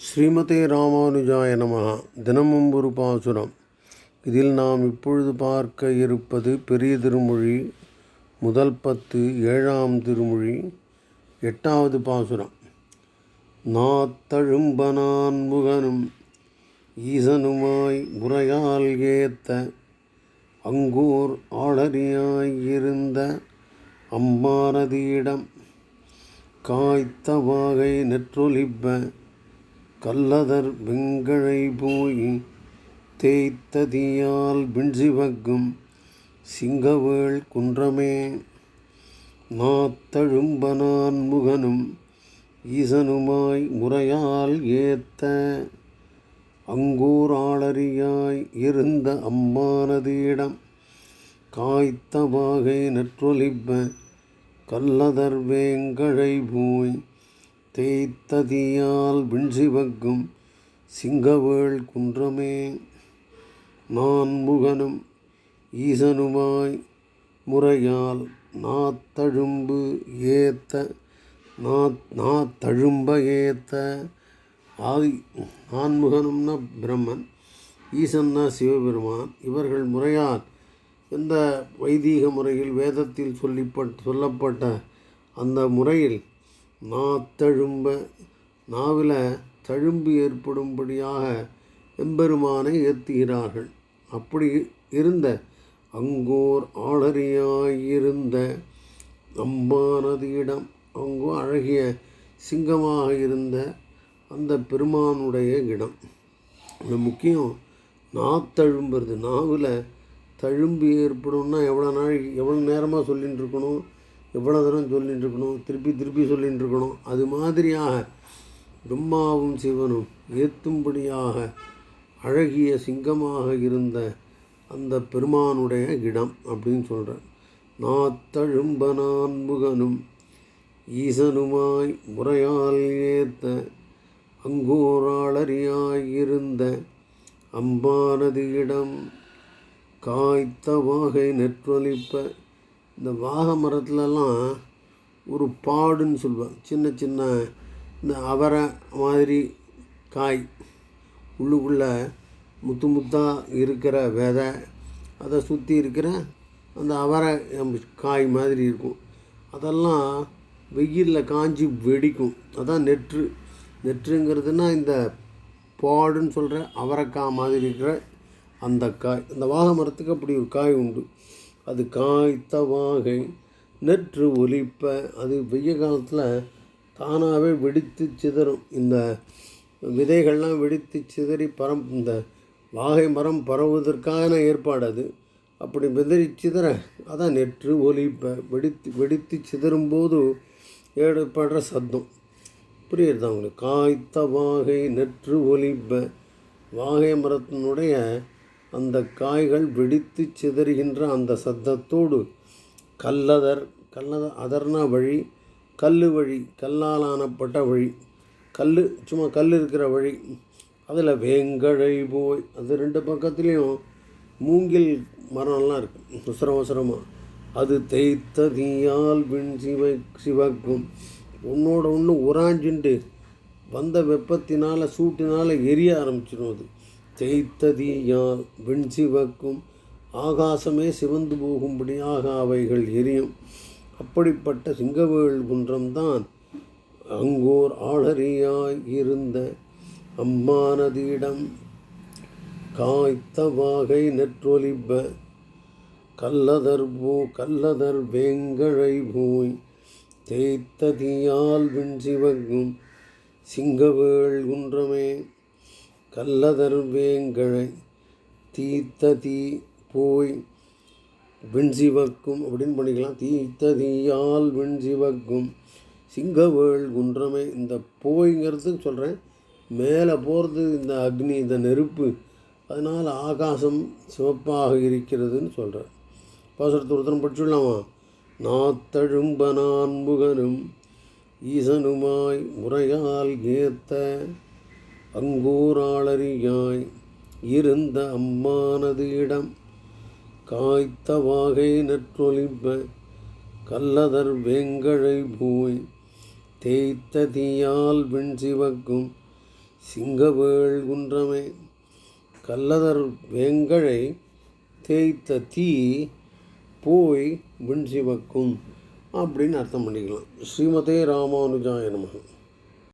ஸ்ரீமதே ராமானுஜாய நமஹ. தினமும் ஒரு பாசுரம். இதில் நாம் இப்பொழுது பார்க்க இருப்பது பெரிய திருமொழி முதல் பத்து ஏழாம் திருமொழி எட்டாவது பாசுரம். நாத்தழும்பனான் முகனும் ஈசனுமாய் முறையால் ஏத்த அங்கூர் ஆளறியாயிருந்த அம்மானதியிடம் காய்த்த வாகை நெற்றொலிப்ப கல்லதர் வெங்கழை போய் தேய்த்ததியால் தீயால் சிங்கவேள் குன்றமே. நாத்தழும்பனான் முகனும் ஈசனுமாய் முறையால் ஏத்த அங்கூராளறியாய் இருந்த அம்மானது இடம் காய்த்த வாகை நற்றொலிப்ப கல்லதர் வேங்கழை போய் தேய்த்ததியால் விண்சிவக்கும் சிங்கவேள் குன்றமே. நான் முகனும் ஈசனுமாய் முறையால் நாத்தழும்பு ஏத்த நாத் நாத்தழும்ப ஏத்த ஆதி நான்முகனும்னா பிரம்மன் ஈசன்னா சிவபெருமான் இவர்கள் முறையால் எந்த வைதீக முறையில் வேதத்தில் சொல்லிப்பட் சொல்லப்பட்ட அந்த முறையில் நாத்தழும்ப நாவில் தழும்பு ஏற்படும்படியாக எம்பெருமானை ஏத்துகிறார்கள். அப்படி இருந்த அங்கோர் ஆளறியாயிருந்த அம்பானதியிடம் அங்கோ அழகிய சிங்கமாக இருந்த அந்த பெருமானுடைய இடம் இந்த முக்கியம். நாத்தழும்புறது. நாவில் தழும்பு ஏற்படும்னா எவ்வளோ நாள் எவ்வளோ நேரமாக சொல்லின்னு இருக்கணும் எவ்வளோ தூரம் சொல்லிகிட்டு இருக்கணும் திருப்பி திருப்பி சொல்லிகிட்டு இருக்கணும் அது மாதிரியாக பிரம்மாவும் சிவனும் ஏற்றும்படியாக அழகிய சிங்கமாக இருந்த அந்த பெருமானுடைய இடம் அப்படின்னு சொல்கிறேன் நாத்தழும்பனான் முகனும் ஈசனுமாய் முறையால் ஏத்த அங்கோராளறியாயிருந்த அம்பானது இடம் காய்த்த வாகை நெற்றொலிப்ப இந்த வாக மரத்துலலாம் ஒரு பாடுன்னு சொல்லுவேன் சின்ன சின்ன இந்த அவரை மாதிரி காய். உள்ளுக்குள்ளே முத்து முத்தாக இருக்கிற விதை அதை சுற்றி இருக்கிற அந்த அவரை காய் மாதிரி இருக்கும். அதெல்லாம் வெயிலில் காஞ்சி வெடிக்கும். அதான் நெற்று. நெற்றுங்கிறதுனா இந்த பாடுன்னு சொல்கிற அவரைக்காய் மாதிரி இருக்கிற அந்த காய். அந்த வாக மரத்துக்கு அப்படி ஒரு காய் உண்டு. அது காய்த்த வாகை நெற்று ஒலிப்ப. அது வெய்ய காலத்தில் தானாகவே வெடித்து சிதறும். இந்த விதைகள்லாம் வெடித்து சிதறி பரம் இந்த வாகை மரம் பரவுவதற்கான ஏற்பாடு அது. அப்படி விதறி சிதற அதான் நெற்று ஒலிப்ப. வெடித்து வெடித்து சிதறும்போது ஏற்படுற சத்தம். புரியுறதா உங்களுக்கு? காய்த்த வாகை நெற்று ஒலிப்ப. வாகை மரத்தினுடைய அந்த காய்கள் வெடித்து சிதறுகின்ற அந்த சத்தத்தோடு கல்லதர் கல்லத அதர்னா வழி கல் வழி கல்லால் ஆனப்பட்ட வழி கல் சும்மா கல் இருக்கிற வழி அதில் வேங்கழை போய் அது ரெண்டு பக்கத்துலேயும் மூங்கில் மரம்லாம் இருக்குது உசரம் உசரமாக அது தேய்த்த தீயால் விண் சிவ சிவக்கும். ஒன்றோட ஒன்று உராஞ்சுண்டு வந்த வெப்பத்தினால் சூட்டினால் எரிய ஆரம்பிச்சிடும் அது. தேய்த்ததியால் விண் சிவக்கும் ஆகாசமே சிவந்து போகும்படியாக அவைகள் எரியும். அப்படிப்பட்ட சிங்கவேள் குன்றம்தான் அங்கோர் ஆளறியாய் இருந்த அம்மானதியிடம். காய்த்த வாகை நெற்றொலிப்ப கல்லதர் பூ கல்லதர் வேங்கழை பூய். தேய்த்ததியால் விண் சிவங்கும் சிங்கவேள் குன்றமே கல்லதர் வேங்கழை தீத்த தீ போய் விண்சிவக்கும் அப்படின்னு பண்ணிக்கலாம். தீத்த தீயால் விண்சிவக்கும் சிங்கவேள் குன்றமே. இந்த போய்ங்கிறதுக்கு சொல்கிறேன் மேலே போகிறது இந்த அக்னி இந்த நெருப்பு. அதனால் ஆகாசம் சிவப்பாக இருக்கிறதுன்னு சொல்கிறேன் பாசுரத்தை ஒருத்தரம் படிச்சுடலாமா? நாத்தழும்ப நான்முகனும் ஈசனுமாய் முறையால் ஏத்த அங்கூராளறியாய் இருந்த அம்மானது இடம். காய்த்த வாகை நற்றொலிப்ப கல்லதர் வேங்கழை போய் தேய்த்த தீயால் விண் சிவக்கும் சிங்கவேள் குன்றமே. கல்லதர் வேங்கழை தேய்த்த தீ போய் விண்சிவக்கும் அப்படின்னு அர்த்தம் பண்ணிக்கலாம். ஸ்ரீமதே ராமானுஜாய நமகன்